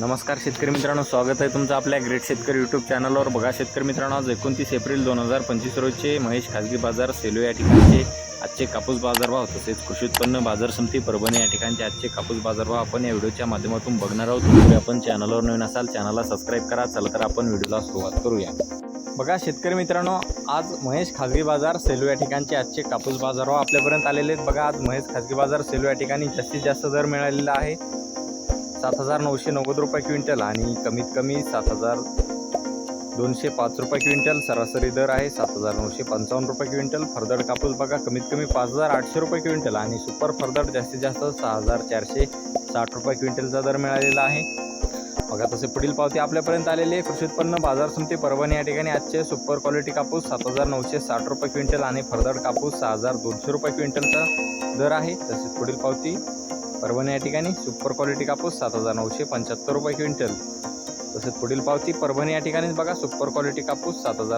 नमस्कार शेतकरी मित्रांनो स्वागत आहे तुमचं आपल्या ग्रेट शेतकरी यूट्यूब चॅनलवर बघा शेतकरी मित्रांनो आज एकोणतीस एप्रिल दोन हजार पंचवीस रोजचे महेश खाजगी बाजार सेलो या ठिकाणचे आजचे कापूस बाजारभाव तसेच कृषी उत्पन्न बाजार समिती परभणी या ठिकाणचे आजचे कापूस बाजारभाव आपण या व्हिडिओच्या माध्यमातून बघणार आहोत. तुम्ही आपण चॅनलवर नवीन असाल चॅनलला सबस्क्राईब करा चला तर आपण व्हिडिओला सुरुवात करूया. बघा शेतकरी मित्रांनो आज महेश खाजगी बाजार सेलू या ठिकाणचे आजचे कापूस बाजारभाव आपल्यापर्यंत आलेले आहेत. बघा आज महेश खाजगी बाजार सेलू या ठिकाणी जास्तीत जास्त दर मिळालेला आहे. सात हजार नऊशे नव्वद रुपये क्विंटल आणि कमीत कमी सात हजार दोनशे पाच रुपये क्विंटल. सरासरी दर आहे सात हजार नऊशे पंचावन्न रुपये क्विंटल. फरदड कापूस बघा कमीत कमी पाच हजार आठशे रुपये क्विंटल आणि सुपर फरदड जास्तीत जास्त सहा हजार चारशे साठ रुपये क्विंटलचा दर मिळालेला आहे. बघा तसे पुढील पावती आपल्यापर्यंत आलेली आहे. कृषी उत्पन्न बाजार समिती परभणी या ठिकाणी आजचे सुपर क्वालिटी कापूस सात हजार नऊशे साठ रुपये क्विंटल आणि फरदड कापूस सहा हजार दोनशे रुपये क्विंटलचा दर आहे. तसेच पुढील पावती परभणी या ठिकाणी सुपर क्वालिटी कापूस सात हजार नऊशे पंच्याहत्तर रुपये क्विंटल. तसेच पुढील पावती परभणी या ठिकाणीच बघा सुपर क्वालिटी कापूस सात हजार